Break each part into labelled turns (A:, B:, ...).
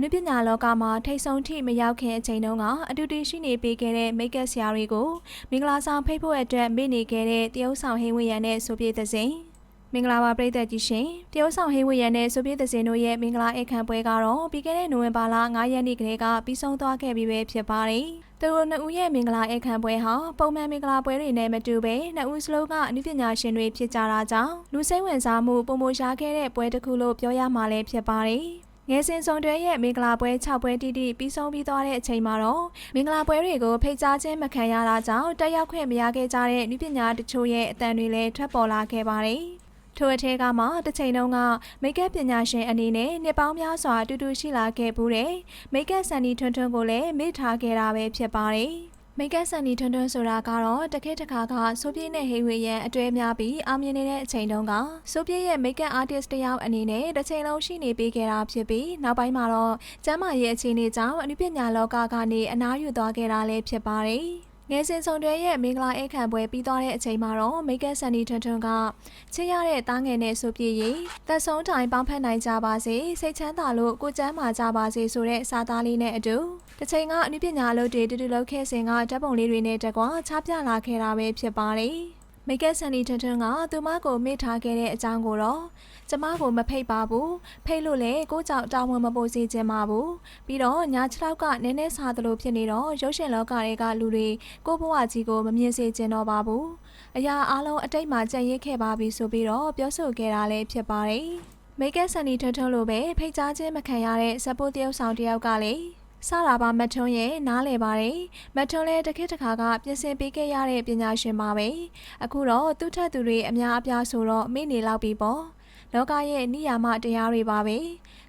A: အနုပညာလောကမှာထိတ်ဆုံးထိမရောက်ခင်အချိန်တုန်းကအတူတူရှိနေပေးခဲ့တဲ့မိတ်ကပ်ဆရာတွေကိုမင်္ဂလာဆောင်ဖိတ်ဖို့အတွက်မေ့နေခဲ့တဲ့တရုတ်ဆောင်ဟင်းဝေရန်နဲ့ဆိုပြေသစဉ်မင်္ဂလာပါပရိသတ်ကြီးရှင်တရုတ်ဆောင်ဟင်းဝေရန်နဲ့ဆိုပြေသစဉ်တို့ရဲ့မင်္ဂလာအခမ်းပွဲကတော့ပြီးခဲ့တဲ့နိုဝင်ဘာလ9ရက်နေ့ကလေးကပြီးဆုံးသွားခဲ့ပြီပဲဖြစ်ပါတယ်သူတို့နှစ်ဦးရဲ့မင်္ဂလာအခမ်းပွဲဟာပုံမှန်မင်္ဂလာပွဲတွေနဲ့မတူဘဲနှစ်ဦးစလုံးကအနုပညာရှင်တွေဖြစ်ကြတာကြောင့်လူစိတ်ဝင်စားမှုပုံမရှားခဲ့တဲ့ပွဲတစ်ခုလို့ပြောရမှာလည်းဖြစ်ပါတယ် ငယ်စဉ်ဆောင်တွဲရဲ့မင်္ဂလာပွဲ6ပွဲတိတိပြီးဆုံးပြီးသွားတဲ့အချိန်မှာတော့မင်္ဂလာပွဲတွေကိုဖိတ်ကြားခြင်းမခံရတာကြောင့်တက်ရောက်ခွင့်မရခဲ့ကြတဲ့နုပညာတချို့ရဲ့အတန်တွေလည်းထွက်ပေါ်လာခဲ့ပါတယ်။ထိုအထက်ကမှတစ်ချိန်လုံးကမိတ်ကပ်ပညာရှင်အနေနဲ့နှစ်ပေါင်းများစွာအတူတူရှိလာခဲ့ဘူးတဲ့မိတ်ကပ်ဆန်နီထွန်းထွန်းကိုလည်းမေ့ထားခဲ့တာပဲဖြစ်ပါတယ်။ မိတ်ကဆန်နီထွန်းထွန်းဆိုတာကတော့တခေတ်တခါကဆိုပြည့်နဲ့ဟေးဝေရန်အတွဲများပြီးအောင်မြင်နေတဲ့အချိန်တုန်းကဆိုပြည့်ရဲ့မိတ်က artist တယောက်အနေနဲ့တစ်ချိန်လုံးရှိနေပေးခဲ့တာဖြစ်ပြီးနောက်ပိုင်းမှာတော့ကျမ်းမာရေးအခြေအနေကြောင့်အနုပညာလောကကနေအနားယူသွားခဲ့တာလည်းဖြစ်ပါတယ် ငယ်စဉ်ဆောင်တွဲရဲ့မင်္ဂလာအခမ်းပွဲပြီးသွားတဲ့အချိန်မှာတော့မိတ်ကဆန်နီထွန်းထွန်းကချစ်ရတဲ့တားငယ်နဲ့ဆိုပြည့်ရေးသက်ဆုံးတိုင်းပေါင်းဖက်နိုင်ကြပါစေစိတ်ချမ်းသာလို့ကိုကျမ်းမာကြပါစေဆိုတဲ့စာသားလေးနဲ့အတူတစ်ချိန်ကအနုပညာအလုပ်တွေတူတူလုပ်ခဲ့စဉ်ကဓာတ်ပုံလေးတွေနဲ့တကွာချပြလာခဲ့တာပဲဖြစ်ပါတယ် မိတ်ကဆန်နီထွန်းထွန်းကသူမကိုမေ့ထားခဲ့တဲ့အကြောင်းကိုတော့ကျမကိုမဖိတ်ပါဘူးဖိတ်လို့လေကိုကြောင့်တာဝန်မပိုစေချင်ပါဘူးပြီးတော့ညာ6လောက်ကနည်းနည်းစားသလိုဖြစ်နေတော့ရုပ်ရှင်လောကတွေကလူတွေကိုဘဝကြီးကိုမမြင်စေချင်တော့ပါဘူးအရာအလုံးအတိတ်မှာကြံ့ရစ်ခဲ့ပါပြီဆိုပြီးတော့ပြောဆိုခဲ့တာလည်းဖြစ်ပါတယ်မိတ်ကဆန်နီထွန်းထွန်းလိုပဲဖိတ်ကြားခြင်းမခံရတဲ့ဇပိုးတယောက်ဆောင်တယောက်ကလည်း စတာပါမထွန်းရဲ့နားလေပါတယ်မထွန်းလည်းတစ်ခေတ်တစ်ခါကပြင်ဆင်ပေးခဲ့ရတဲ့ပညာရှင်ပါပဲအခုတော့သူ့ထက်သူတွေအများအပြားဆိုတော့မေ့နေလောက်ပြီပေါ့လောကရဲ့နိယာမတရားတွေပါပဲ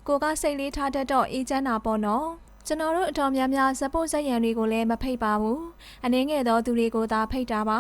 A: ကိုကစိတ်လေးထားတတ်တော့အေးချမ်းတာပေါ့နော်ကျွန်တော်တို့အတော်များများဇက်ပို့ဇက်ရံတွေကိုလည်းမဖိတ်ပါဘူးအနည်းငယ်သောသူတွေကိုသာဖိတ်တာပါ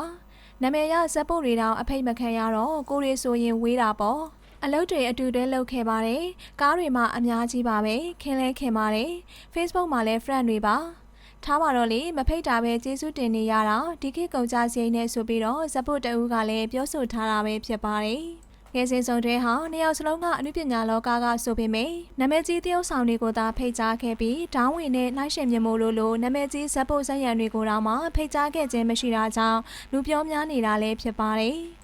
A: နာမည်ရဇက်ပို့တွေတောင်အဖိတ်မခံရတော့ကိုရီဆိုရင်ဝေးတာပေါ့ အလုပ်တွေအတူတွဲလုပ်ခဲ့ပါတယ်။ကားတွေမှာအများကြီးပါပဲ။ခင်းလဲခင်ပါတယ်။ Facebook မှာလည်း friend တွေပါ။ထားပါတော့လေမဖိတ်တာပဲကျေးဇူးတင်နေရတာဒီခေတ်ကုန်ကြစရိတ်နဲ့ဆိုပြီးတော့ဇပုတ်တူကလည်းပြောဆိုထားတာပဲဖြစ်ပါတယ်။ငယ်စဉ်ဆုံးတွဲဟာနှစ်ယောက်စလုံးကအနုပညာလောကကဆိုပေမယ့်နာမည်ကြီးတယောက်ဆောင်တွေကိုသာဖိတ်ကြားခဲ့ပြီးဒေါင်းဝင်နဲ့နှိုင်းရှင်မြမို့လို့လို့နာမည်ကြီးဇက်ပုတ်ဇက်ရံတွေကိုတော့မှဖိတ်ကြားခဲ့ခြင်းမရှိတာကြောင့်လူပြောများနေတာလည်းဖြစ်ပါတယ်။